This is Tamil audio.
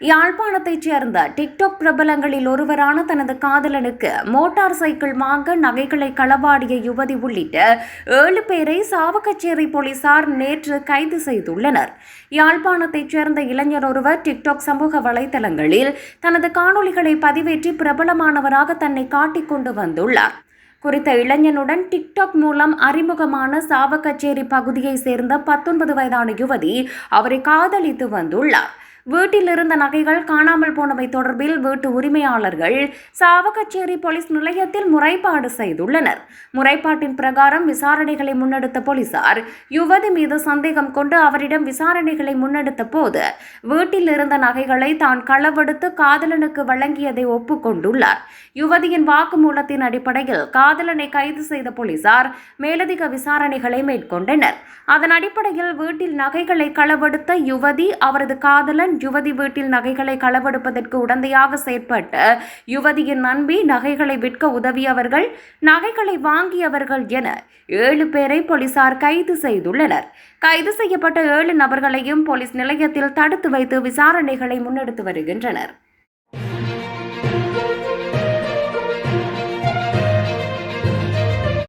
யாழ்ப்பாணத்தைச் சேர்ந்த டிக்டாக் பிரபலங்களில் ஒருவரான தனது காதலனுக்கு மோட்டார் சைக்கிள் வாங்க நகைகளை களவாடிய யுவதி உள்ளிட்ட ஏழு பேரை சாவகச்சேரி போலீசார் நேற்று கைது செய்துள்ளனர். யாழ்ப்பாணத்தைச் சேர்ந்த இளைஞர் ஒருவர் டிக்டாக் சமூக வலைதளங்களில் தனது காணொளிகளை பதிவேற்றி பிரபலமானவராக தன்னை காட்டிக்கொண்டு வந்துள்ளார். குறித்த இளைஞனுடன் டிக்டாக் மூலம் அறிமுகமான சாவகச்சேரி பகுதியைச் சேர்ந்த பத்தொன்பது வயதான யுவதி அவரை காதலித்து வந்துள்ளார். வீட்டில் இருந்த நகைகள் காணாமல் போனவை தொடர்பில் வீட்டு உரிமையாளர்கள் சாவகச்சேரி போலீஸ் நிலையத்தில் முறைப்பாடு செய்துள்ளனர். முறைப்பாட்டின் பிரகாரம் விசாரணைகளை முன்னெடுத்த போலீசார் யுவதி மீது சந்தேகம் கொண்டு அவரிடம் விசாரணைகளை முன்னெடுத்த போது வீட்டில் இருந்த நகைகளை தான் களவெடுத்து காதலனுக்கு வழங்கியதை ஒப்புக்கொண்டுள்ளார். யுவதியின் வாக்குமூலத்தின் அடிப்படையில் காதலனை கைது செய்த போலீசார் மேலதிக விசாரணைகளை மேற்கொண்டனர். அதன் அடிப்படையில் வீட்டில் நகைகளை களவெடுத்த யுவதி அவரது காதலன் யுவதி வீட்டில் நகைகளை களவெடுப்பதற்கு உடந்தையாக செயற்பட்ட யுவதியின் நம்பி நகைகளை விற்க உதவியவர்கள் நகைகளை வாங்கியவர்கள் என ஏழு பேரை போலீசார் கைது செய்துள்ளனர். கைது செய்யப்பட்ட ஏழு நபர்களையும் போலீஸ் நிலையத்தில் தடுத்து வைத்து விசாரணைகளை முன்னெடுத்து வருகின்றனர்.